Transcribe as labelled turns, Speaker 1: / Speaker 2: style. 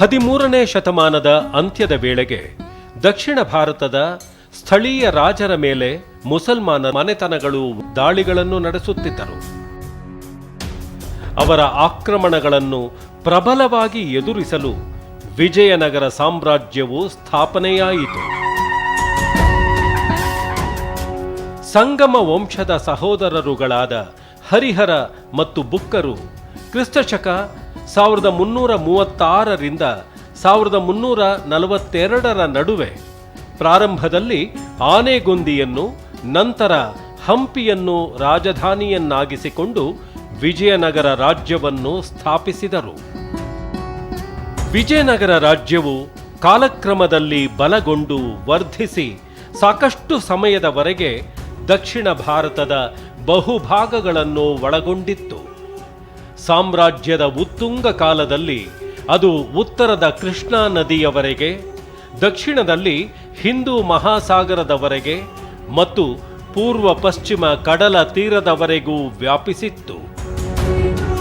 Speaker 1: ಹದಿಮೂರನೇ ಶತಮಾನದ ಅಂತ್ಯದ ವೇಳೆಗೆ ದಕ್ಷಿಣ ಭಾರತದ ಸ್ಥಳೀಯ ರಾಜರ ಮೇಲೆ ಮುಸಲ್ಮಾನ ಮನೆತನಗಳು ದಾಳಿಗಳನ್ನು ನಡೆಸುತ್ತಿದ್ದರು. ಅವರ ಆಕ್ರಮಣಗಳನ್ನು ಪ್ರಬಲವಾಗಿ ಎದುರಿಸಲು ವಿಜಯನಗರ ಸಾಮ್ರಾಜ್ಯವು ಸ್ಥಾಪನೆಯಾಯಿತು. ಸಂಗಮ ವಂಶದ ಸಹೋದರರುಗಳಾದ ಹರಿಹರ ಮತ್ತು ಬುಕ್ಕರು ಕ್ರಿಸ್ತಶಕ ಸಾವಿರದ ಮುನ್ನೂರ ಮೂವತ್ತಾರರಿಂದ ಸಾವಿರದ ಮುನ್ನೂರ ನಲವತ್ತೆರಡರ ನಡುವೆ ಪ್ರಾರಂಭದಲ್ಲಿ ಆನೆಗೊಂದಿಯನ್ನು ನಂತರ ಹಂಪಿಯನ್ನು ರಾಜಧಾನಿಯನ್ನಾಗಿಸಿಕೊಂಡು ವಿಜಯನಗರ ರಾಜ್ಯವನ್ನು ಸ್ಥಾಪಿಸಿದರು. ವಿಜಯನಗರ ರಾಜ್ಯವು ಕಾಲಕ್ರಮದಲ್ಲಿ ಬಲಗೊಂಡು ವರ್ಧಿಸಿ ಸಾಕಷ್ಟು ಸಮಯದವರೆಗೆ ದಕ್ಷಿಣ ಭಾರತದ ಬಹುಭಾಗಗಳನ್ನು ಒಳಗೊಂಡಿತ್ತು. ಸಾಮ್ರಾಜ್ಯದ ಉತ್ತುಂಗ ಕಾಲದಲ್ಲಿ, ಅದು ಉತ್ತರದ ಕೃಷ್ಣಾ ನದಿಯವರೆಗೆ, ದಕ್ಷಿಣದಲ್ಲಿ ಹಿಂದೂ ಮಹಾಸಾಗರದವರೆಗೆ ಮತ್ತು ಪೂರ್ವ ಪಶ್ಚಿಮ ಕಡಲ ತೀರದವರೆಗೂ ವ್ಯಾಪಿಸಿತ್ತು.